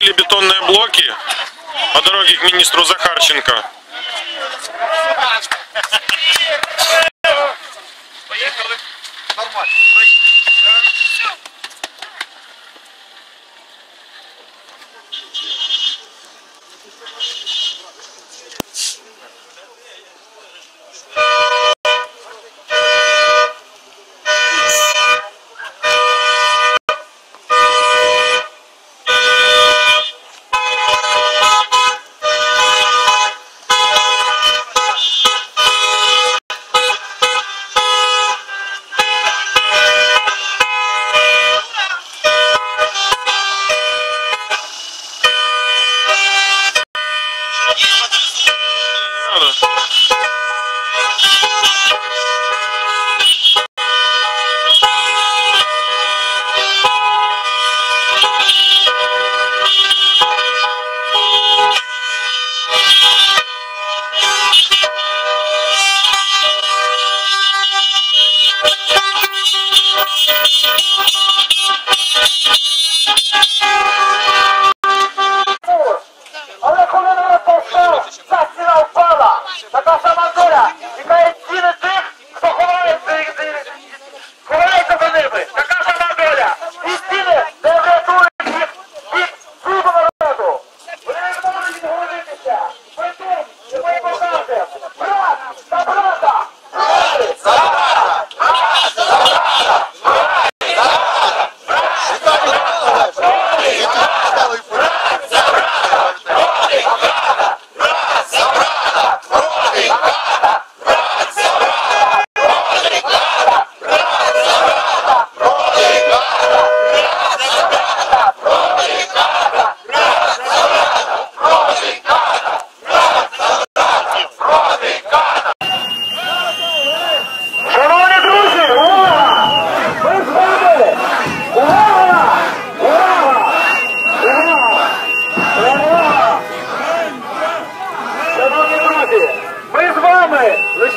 Или бетонные блоки по дороге к министру Захарченко. Поїхали. Нормально.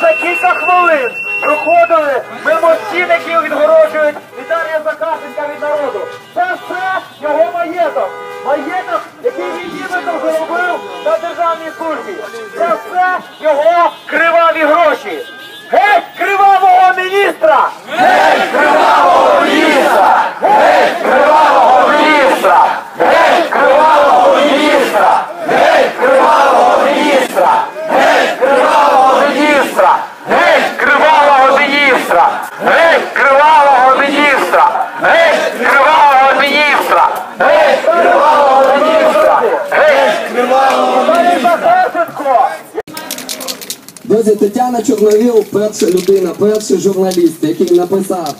Лише кілька хвилин проходили мимо стін, які відгороджують Віталія Захарченка від народу. Це все його маєток. Маєток, який він нібито заробив на державній службі. Це все його Друзі, Тетяна Чорновіл перша людина, перший журналіст, який написав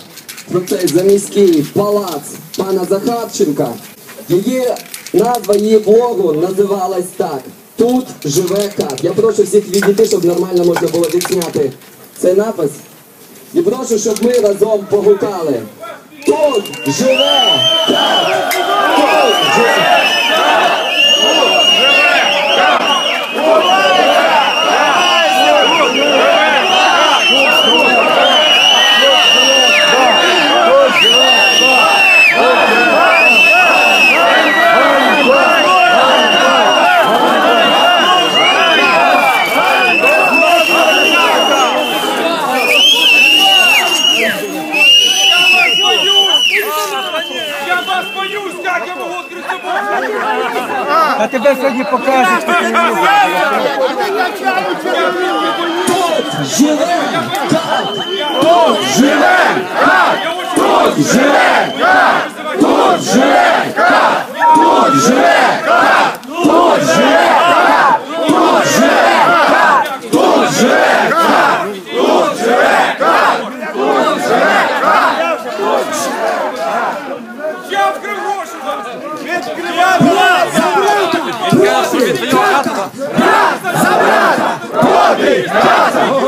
про цей заміський палац пана Захарченка. Її назва її блогу називалась так. Тут живе кат. Я прошу всіх відійти, щоб нормально можна було відзняти цей напис. І прошу, щоб ми разом погукали. Тут живе кат! Тут живе! А тебе сьогодні покажуть. Живе так! Тут живе так! Тут живе так! Тут живе так! Тут живе Desgraça!